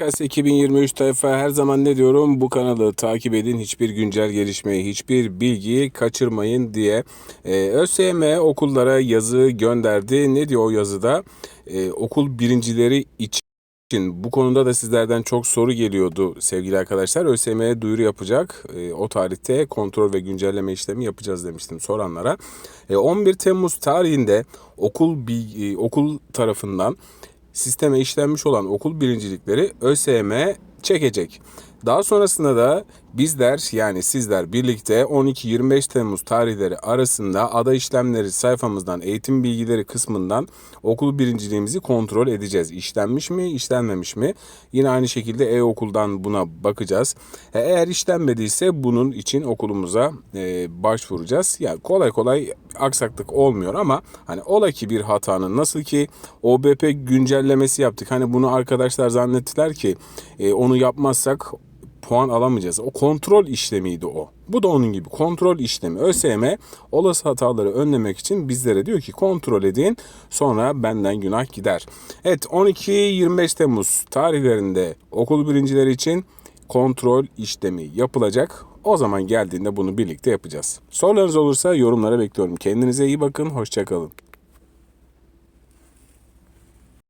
YKS 2023 tayfa her zaman ne diyorum bu kanalı takip edin hiçbir güncel gelişmeyi hiçbir bilgiyi kaçırmayın diye ee, ÖSYM okullara yazı gönderdi ne diyor o yazıda Ee, okul birincileri için bu konuda da sizlerden çok soru geliyordu sevgili arkadaşlar. ÖSYM'ye duyuru yapacak. Ee, o tarihte kontrol ve güncelleme işlemi yapacağız demiştim soranlara. Ee, 11 Temmuz tarihinde okul bilgi, okul tarafından sisteme işlenmiş olan okul birincilikleri ÖSYM çekecek. Daha sonrasında da bizler yani sizler birlikte 12-25 Temmuz tarihleri arasında ada işlemleri sayfamızdan eğitim bilgileri kısmından okul birinciliğimizi kontrol edeceğiz. İşlenmiş mi, işlenmemiş mi? Yine aynı şekilde e-okuldan buna bakacağız. E, Eğer işlenmediyse bunun için okulumuza e, başvuracağız. Yani kolay kolay aksaklık olmuyor ama hani ola ki bir hatanın nasıl ki OBP güncellemesi yaptık. Hani bunu arkadaşlar zannettiler ki e, onu yapmazsak puan alamayacağız. O kontrol işlemiydi o. Bu da onun gibi kontrol işlemi. ÖSYM olası hataları önlemek için bizlere diyor ki kontrol edin sonra benden günah gider. Evet 12-25 Temmuz tarihlerinde okul birincileri için kontrol işlemi yapılacak. O zaman geldiğinde bunu birlikte yapacağız. Sorularınız olursa yorumlara bekliyorum. Kendinize iyi bakın. Hoşçakalın.